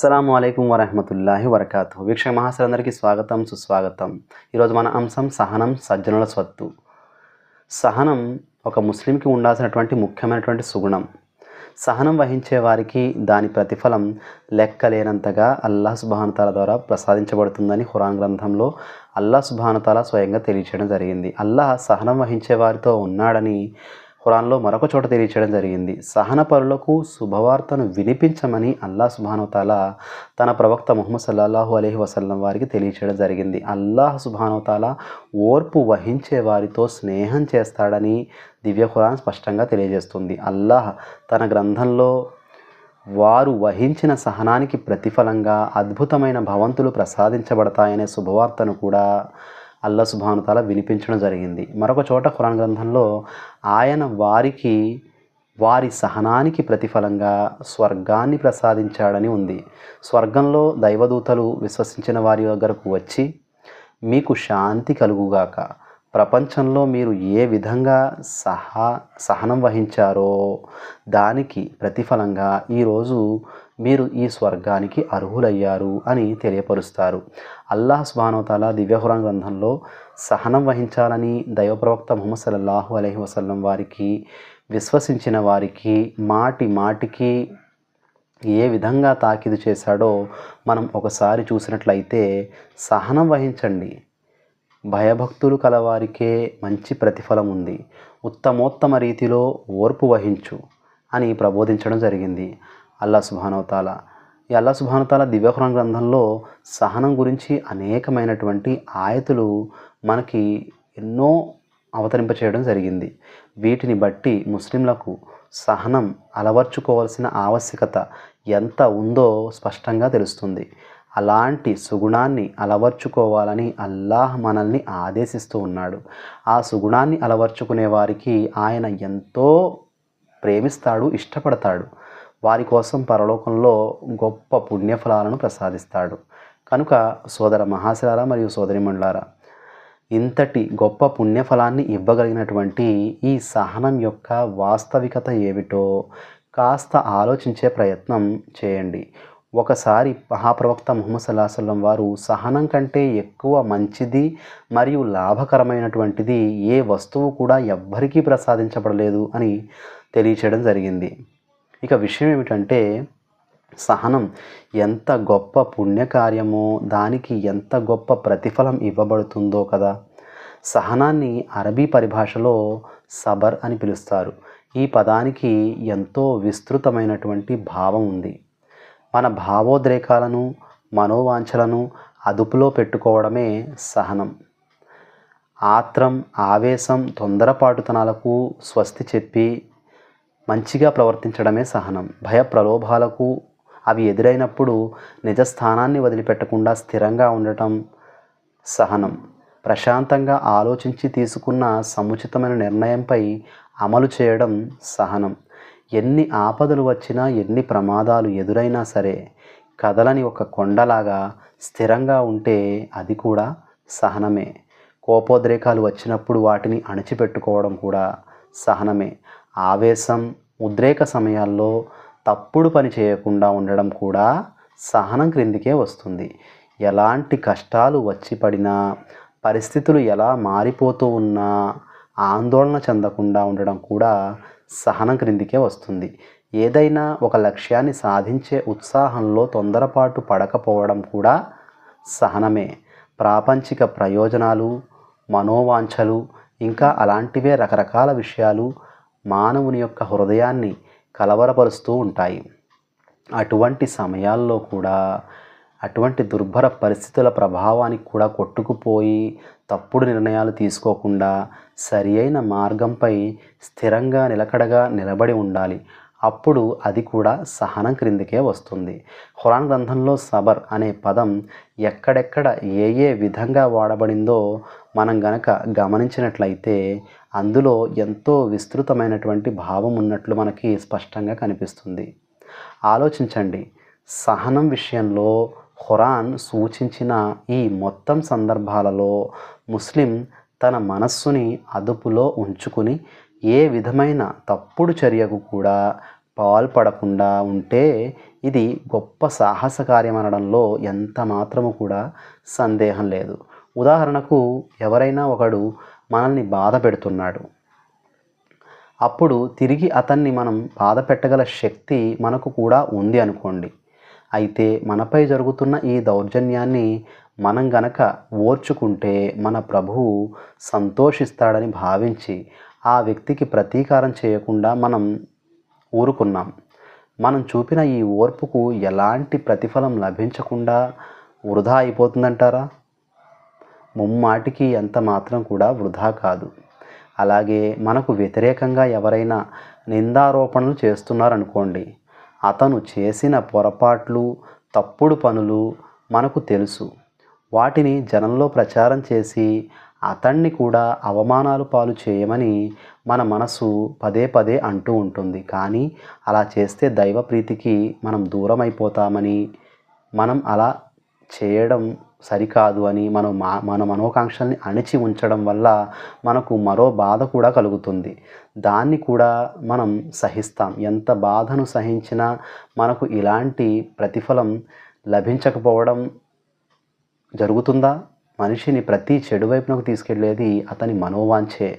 అస్సలం అయికం వరహమతుల్లాహి వరకాతు వీక్షక మహాసరందరికీ స్వాగతం సుస్వాగతం. ఈరోజు మన అంశం సహనం సజ్జనుల స్వత్తు. సహనం ఒక ముస్లింకి ఉండాల్సినటువంటి ముఖ్యమైనటువంటి సుగుణం. సహనం వహించే వారికి దాని ప్రతిఫలం లెక్కలేనంతగా అల్లాహ్ సుబానుతాల ద్వారా ప్రసాదించబడుతుందని ఖురాన్ గ్రంథంలో అల్లాహ్ సుబానుతాల స్వయంగా తెలియచేయడం జరిగింది. అల్లాహ్ సహనం వహించే వారితో ఉన్నాడని ఖురాన్లో మరొక చోట తెలియచేయడం జరిగింది. సహన పరులకు శుభవార్తను వినిపించమని అల్లాహ్ సుభానోతాల తన ప్రవక్త ముహమ్మద్ సల్లాహు అలహి వసల్లం వారికి తెలియచేయడం జరిగింది. అల్లాహ్ సుభానోతాల ఓర్పు వహించే వారితో స్నేహం చేస్తాడని దివ్య ఖురాన్ స్పష్టంగా తెలియజేస్తుంది. అల్లాహ్ తన గ్రంథంలో వారు వహించిన సహనానికి ప్రతిఫలంగా అద్భుతమైన భవంతులు ప్రసాదించబడతాయనే శుభవార్తను కూడా అల్లా సుభానుతాల వినిపించడం జరిగింది. మరొక చోట ఖురాన్ గ్రంథంలో ఆయన వారికి వారి సహనానికి ప్రతిఫలంగా స్వర్గాన్ని ప్రసాదించాడని ఉంది. స్వర్గంలో దైవదూతలు విశ్వసించిన వారి దగ్గరకు వచ్చి మీకు శాంతి కలుగుగాక. ప్రపంచంలో మీరు ఏ విధంగా సహా సహనం వహించారో దానికి ప్రతిఫలంగా ఈరోజు మీరు ఈ స్వర్గానికి అర్హులయ్యారు అని తెలియపరుస్తారు. అల్లాహ్ స్వానవతాల దివ్యహురాన్ గ్రంథంలో సహనం వహించాలని దైవప్రవక్త ముహమ్మద్ సల్లాహు అలహి వసల్లం వారికి విశ్వసించిన వారికి మాటి మాటికి ఏ విధంగా తాకిదు చేశాడో మనం ఒకసారి చూసినట్లయితే సహనం వహించండి. భయభక్తులు కలవారికే మంచి ప్రతిఫలం ఉంది. ఉత్తమోత్తమ రీతిలో ఓర్పు వహించు అని ప్రబోధించడం జరిగింది. అల్లా సుభానవతాల ఈ అల్లా సుభానవతాల దివ్యఖురాన్ గ్రంథంలో సహనం గురించి అనేకమైనటువంటి ఆయతులు మనకి ఎన్నో అవతరింప చేయడం జరిగింది. వీటిని బట్టి ముస్లింలకు సహనం అలవర్చుకోవాల్సిన ఆవశ్యకత ఎంత ఉందో స్పష్టంగా తెలుస్తుంది. అలాంటి సుగుణాన్ని అలవర్చుకోవాలని అల్లాహ్ మనల్ని ఆదేశిస్తూ ఉన్నాడు. ఆ సుగుణాన్ని అలవర్చుకునే వారికి ఆయన ఎంతో ప్రేమిస్తాడు ఇష్టపడతాడు. వారి కోసం పరలోకంలో గొప్ప పుణ్యఫలాలను ప్రసాదిస్తాడు. కనుక సోదర మహాశిలారా మరియు సోదరిమండలారా ఇంతటి గొప్ప పుణ్యఫలాన్ని ఇవ్వగలిగినటువంటి ఈ సహనం యొక్క వాస్తవికత ఏమిటో కాస్త ఆలోచించే ప్రయత్నం చేయండి. ఒకసారి మహాప్రవక్త ముహమ్మద్ సల్లాహం వారు సహనం కంటే ఎక్కువ మంచిది మరియు లాభకరమైనటువంటిది ఏ వస్తువు కూడా ఎవ్వరికీ ప్రసాదించబడలేదు అని తెలియచేయడం జరిగింది. ఇక విషయం ఏమిటంటే సహనం ఎంత గొప్ప పుణ్యకార్యమో దానికి ఎంత గొప్ప ప్రతిఫలం ఇవ్వబడుతుందో కదా. సహనాన్ని అరబీ పరిభాషలో సబర్ అని పిలుస్తారు. ఈ పదానికి ఎంతో విస్తృతమైనటువంటి భావం ఉంది. మన భావోద్రేకాలను మనోవాంఛలను అదుపులో పెట్టుకోవడమే సహనం. ఆత్రం ఆవేశం తొందరపాటుతనాలకు స్వస్తి చెప్పి మంచిగా ప్రవర్తించడమే సహనం. భయ ప్రలోభాలకు అవి ఎదురైనప్పుడు నిజస్థానాన్ని వదిలిపెట్టకుండా స్థిరంగా ఉండటం సహనం. ప్రశాంతంగా ఆలోచించి తీసుకున్న సముచితమైన నిర్ణయంపై అమలు చేయడం సహనం. ఎన్ని ఆపదలు వచ్చినా ఎన్ని ప్రమాదాలు ఎదురైనా సరే కదలని ఒక కొండలాగా స్థిరంగా ఉంటే అది కూడా సహనమే. కోపోద్రేకాలు వచ్చినప్పుడు వాటిని అణిచిపెట్టుకోవడం కూడా సహనమే. ఆవేశం ఉద్రేక సమయాల్లో తప్పుడు పని చేయకుండా ఉండడం కూడా సహనం క్రిందికే వస్తుంది. ఎలాంటి కష్టాలు వచ్చి పడినా పరిస్థితులు ఎలా మారిపోతూ ఉన్నా ఆందోళన చెందకుండా ఉండడం కూడా సహనం క్రిందికే వస్తుంది. ఏదైనా ఒక లక్ష్యాన్ని సాధించే ఉత్సాహంలో తొందరపాటు పడకపోవడం కూడా సహనమే. ప్రాపంచిక ప్రయోజనాలు మనోవాంఛలు ఇంకా అలాంటివే రకరకాల విషయాలు మానవుని యొక్క హృదయాన్ని కలవరపరుస్తూ ఉంటాయి. అటువంటి సమయాల్లో కూడా అటువంటి దుర్భర పరిస్థితుల ప్రభావానికి కూడా కొట్టుకుపోయి తప్పుడు నిర్ణయాలు తీసుకోకుండా సరి అయిన మార్గంపై స్థిరంగా నిలకడగా నిలబడి ఉండాలి. అప్పుడు అది కూడా సహనం క్రిందికే వస్తుంది. ఖురాన్ గ్రంథంలో సబర్ అనే పదం ఎక్కడెక్కడ ఏ ఏ విధంగా వాడబడిందో మనం గనక గమనించినట్లయితే అందులో ఎంతో విస్తృతమైనటువంటి భావం ఉన్నట్లు మనకి స్పష్టంగా కనిపిస్తుంది. ఆలోచించండి. సహనం విషయంలో ఖురాన్ సూచించిన ఈ మొత్తం సందర్భాలలో ముస్లిం తన మనస్సుని అదుపులో ఉంచుకుని ఏ విధమైన తప్పుడు చర్యకు కూడా పాల్పడకుండా ఉంటే ఇది గొప్ప సాహస కార్యమనడంలో ఎంత మాత్రము కూడా సందేహం లేదు. ఉదాహరణకు ఎవరైనా ఒకడు మనల్ని బాధ పెడుతున్నాడు. అప్పుడు తిరిగి అతన్ని మనం బాధ పెట్టగల శక్తి మనకు కూడా ఉంది అనుకోండి. అయితే మనపై జరుగుతున్న ఈ దౌర్జన్యాన్ని మనం గనక ఓర్చుకుంటే మన ప్రభువు సంతోషిస్తాడని భావించి ఆ వ్యక్తికి ప్రతీకారం చేయకుండా మనం ఊరుకున్నాం. మనం చూపిన ఈ ఓర్పుకు ఎలాంటి ప్రతిఫలం లభించకుండా వృధా అయిపోతుందంటారా? ముమ్మాటికి ఎంత మాత్రం కూడా వృధా కాదు. అలాగే మనకు వ్యతిరేకంగా ఎవరైనా నిందారోపణలు చేస్తున్నారనుకోండి అతను చేసిన పొరపాట్లు తప్పుడు పనులు మనకు తెలుసు. వాటిని జనంలో ప్రచారం చేసి అతన్ని కూడా అవమానాలు పాలు చేయమని మన మనసు పదే పదే అంటూ ఉంటుంది. కానీ అలా చేస్తే దైవ ప్రీతికి మనం దూరం అయిపోతామని మనం అలా చేయడం సరికాదు అని మనం మా మన మనోకాంక్షల్ని అణిచి ఉంచడం వల్ల మనకు మరో బాధ కూడా కలుగుతుంది. దాన్ని కూడా మనం సహిస్తాం. ఎంత బాధను సహించినా మనకు ఇలాంటి ప్రతిఫలం లభించకపోవడం జరుగుతుందా? మనిషిని ప్రతి చెడు వైపునకు తీసుకెళ్ళేది అతని మనోవాంఛే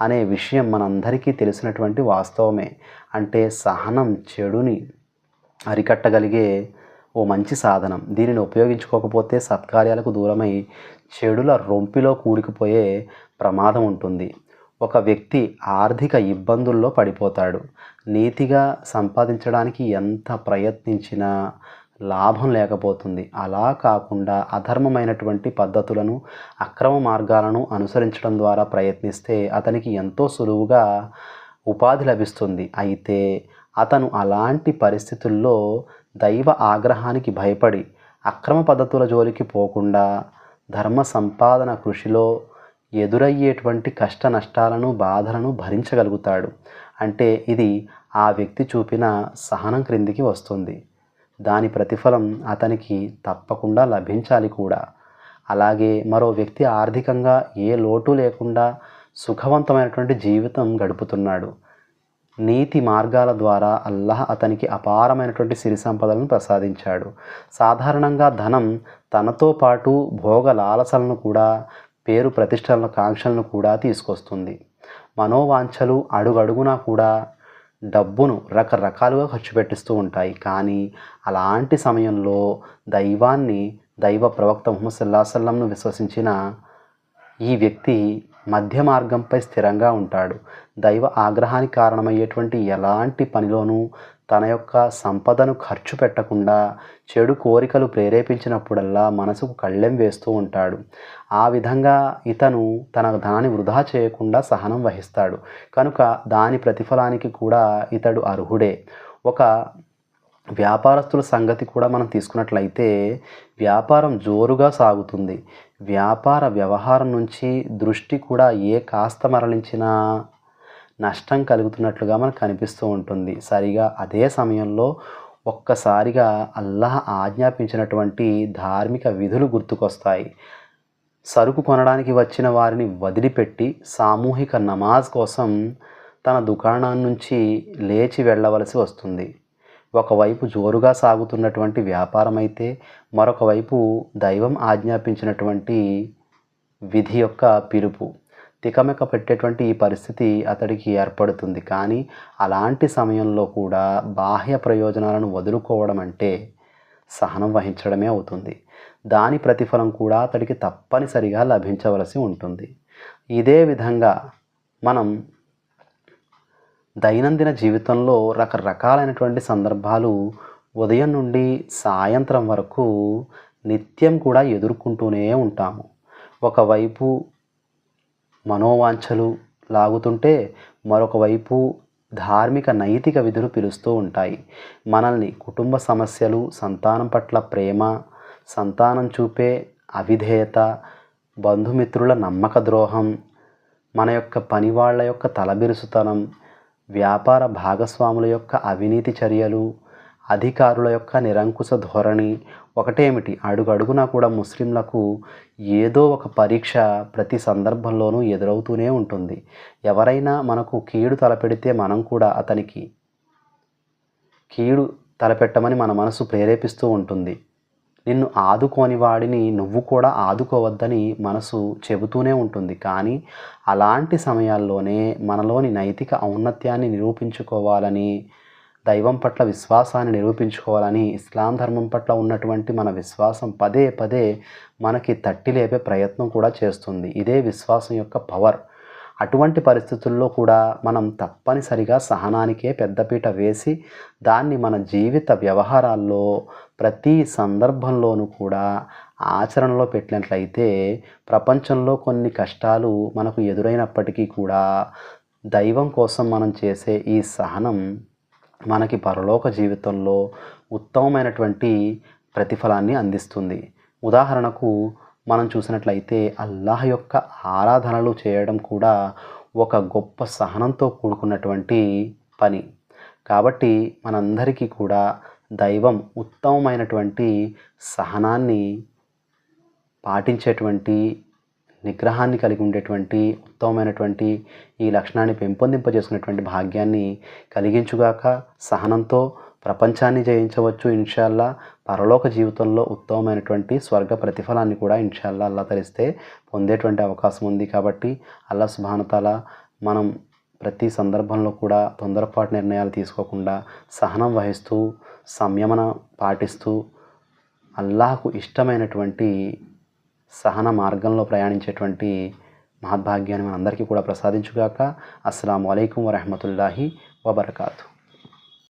అనే విషయం మనందరికీ తెలిసినటువంటి వాస్తవమే. అంటే సహనం చెడుని అరికట్టగలిగే ఓ మంచి సాధనం. దీనిని ఉపయోగించుకోకపోతే సత్కార్యాలకు దూరమై చెడుల రొంపిలో కూడికిపోయే ప్రమాదం ఉంటుంది. ఒక వ్యక్తి ఆర్థిక ఇబ్బందుల్లో పడిపోతాడు. నీతిగా సంపాదించడానికి ఎంత ప్రయత్నించినా లాభం లేకపోతుంది. అలా కాకుండా అధర్మమైనటువంటి పద్ధతులను అక్రమ మార్గాలను అనుసరించడం ద్వారా ప్రయత్నిస్తే అతనికి ఎంతో సులువుగా ఉపాధి లభిస్తుంది. అయితే అతను అలాంటి పరిస్థితుల్లో దైవ ఆగ్రహానికి భయపడి అక్రమ పద్ధతుల జోలికి పోకుండా ధర్మ సంపాదన కృషిలో ఎదురయ్యేటువంటి కష్ట నష్టాలను బాధలను భరించగలుగుతాడు. అంటే ఇది ఆ వ్యక్తి చూపిన సహనం క్రిందికి వస్తుంది. దాని ప్రతిఫలం అతనికి తప్పకుండా లభించాలి కూడా. అలాగే మరో వ్యక్తి ఆర్థికంగా ఏ లోటు లేకుండా సుఖవంతమైనటువంటి జీవితం గడుపుతున్నాడు. నీతి మార్గాల ద్వారా అల్లాహ్ అతనికి అపారమైనటువంటి సిరి సంపదలను ప్రసాదించాడు. సాధారణంగా ధనం తనతో పాటు భోగ లాలసలను కూడా పేరు ప్రతిష్టలను కాంక్షలను కూడా తీసుకొస్తుంది. మనోవాంఛలు అడుగడుగునా కూడా డబ్బును రకరకాలుగా ఖర్చు పెట్టిస్తూ ఉంటాయి. కానీ అలాంటి సమయంలో దైవాన్ని దైవ ప్రవక్త ముహమ్మద్ విశ్వసించిన ఈ వ్యక్తి మధ్య మార్గంపై స్థిరంగా ఉంటాడు. దైవ ఆగ్రహానికి కారణమయ్యేటువంటి ఎలాంటి పనిలోనూ తన యొక్క సంపదను ఖర్చు పెట్టకుండా చెడు కోరికలు ప్రేరేపించినప్పుడల్లా మనసుకు కళ్ళెం వేస్తూ ఉంటాడు. ఆ విధంగా ఇతను తన ధనాన్ని వృధా చేయకుండా సహనం వహిస్తాడు. కనుక దాని ప్రతిఫలానికి కూడా ఇతడు అర్హుడే. ఒక వ్యాపారస్తుల సంగతి కూడా మనం తీసుకున్నట్లయితే వ్యాపారం జోరుగా సాగుతుంది. వ్యాపార వ్యవహారం నుంచి దృష్టి కూడా ఏ కాస్త మరలించినా నష్టం కలుగుతున్నట్లుగా మనకు కనిపిస్తూ ఉంటుంది. సరిగా అదే సమయంలో ఒక్కసారిగా అల్లాహ్ ఆజ్ఞాపించినటువంటి ధార్మిక విధులు గుర్తుకొస్తాయి. సరుకు కొనడానికి వచ్చిన వారిని వదిలిపెట్టి సామూహిక నమాజ్ కోసం తన దుకాణం నుంచి లేచి వెళ్ళవలసి వస్తుంది. ఒకవైపు జోరుగా సాగుతున్నటువంటి వ్యాపారం అయితే మరొకవైపు దైవం ఆజ్ఞాపించినటువంటి విధి యొక్క పిలుపు. తికమక పెట్టేటువంటి ఈ పరిస్థితి అతడికి ఏర్పడుతుంది. కానీ అలాంటి సమయంలో కూడా బాహ్య ప్రయోజనాలను వదులుకోవడం అంటే సహనం వహించడమే అవుతుంది. దాని ప్రతిఫలం కూడా అతడికి తప్పనిసరిగా లభించవలసి ఉంటుంది. ఇదే విధంగా మనం దైనందిన జీవితంలో రకరకాలైనటువంటి సందర్భాలు ఉదయం నుండి సాయంత్రం వరకు నిత్యం కూడా ఎదుర్కొంటూనే ఉంటాము. ఒకవైపు మనోవాంఛలు లాగుతుంటే మరొక వైపు ధార్మిక నైతిక విధులు పిలుస్తూ ఉంటాయి. మనల్ని కుటుంబ సమస్యలు సంతానం పట్ల ప్రేమ సంతానం చూపే అవిధేయత బంధుమిత్రుల నమ్మక ద్రోహం మన యొక్క పని వాళ్ళ యొక్క తలబిరుసుతనం వ్యాపార భాగస్వాముల యొక్క అవినీతి చర్యలు అధికారుల యొక్క నిరంకుశ ధోరణి ఒకటేమిటి? అడుగడుగునా కూడా ముస్లింలకు ఏదో ఒక పరీక్ష ప్రతి సందర్భంలోనూ ఎదురవుతూనే ఉంటుంది. ఎవరైనా మనకు కీడు తలపెడితే మనం కూడా అతనికి కీడు తలపెట్టమని మన మనసు ప్రేరేపిస్తూ ఉంటుంది. నిన్ను ఆదుకోని వాడిని నువ్వు కూడా ఆదుకోవద్దని మనసు చెబుతూనే ఉంటుంది. కానీ అలాంటి సమయాల్లోనే మనలోని నైతిక ఔన్నత్యాన్ని నిరూపించుకోవాలని దైవం పట్ల విశ్వాసాన్ని నిరూపించుకోవాలని ఇస్లాం ధర్మం పట్ల ఉన్నటువంటి మన విశ్వాసం పదే పదే మనకి తట్టి లేపే ప్రయత్నం కూడా చేస్తుంది. ఇదే విశ్వాసం యొక్క పవర్. అటువంటి పరిస్థితుల్లో కూడా మనం తప్పనిసరిగా సహనానికే పెద్దపీట వేసి దాన్ని మన జీవిత వ్యవహారాల్లో ప్రతి సందర్భంలోనూ కూడా ఆచరణలో పెట్టినట్లయితే ప్రపంచంలో కొన్ని కష్టాలు మనకు ఎదురైనప్పటికీ కూడా దైవం కోసం మనం చేసే ఈ సహనం మనకి పరలోక జీవితంలో ఉత్తమమైనటువంటి ప్రతిఫలాన్ని అందిస్తుంది. ఉదాహరణకు మనం చూసినట్లయితే అల్లాహ్ యొక్క ఆరాధనలు చేయడం కూడా ఒక గొప్ప సహనంతో కూడుకున్నటువంటి పని. కాబట్టి మనందరికీ కూడా దైవం ఉత్తమమైనటువంటి సహనాన్ని పాటించేటువంటి నిగ్రహాన్ని కలిగి ఉండేటువంటి ఉత్తమమైనటువంటి ఈ లక్షణాన్ని పెంపొందింపజేసుకునేటువంటి భాగ్యాన్ని కలిగించుగాక సహనంతో ప్రపంచాన్ని జయించవచ్చు ఇన్షాల్లా. పరలోక జీవితంలో ఉత్తమమైనటువంటి స్వర్గ ప్రతిఫలాన్ని కూడా ఇన్షాల్లా అల్లా తరిస్తే పొందేటువంటి అవకాశం ఉంది కాబట్టి అల్లా సుభానతాల మనం ప్రతి సందర్భంలో కూడా తొందరపాటు నిర్ణయాలు తీసుకోకుండా సహనం వహిస్తూ సంయమన పాటిస్తూ అల్లాహకు ఇష్టమైనటువంటి సహన మార్గంలో ప్రయాణించేటువంటి మహద్భాగ్యాన్ని మనందరికీ కూడా ప్రసాదించుగాక. అస్సలం అయికం వరహమతుల్లాహి వబర్కాతు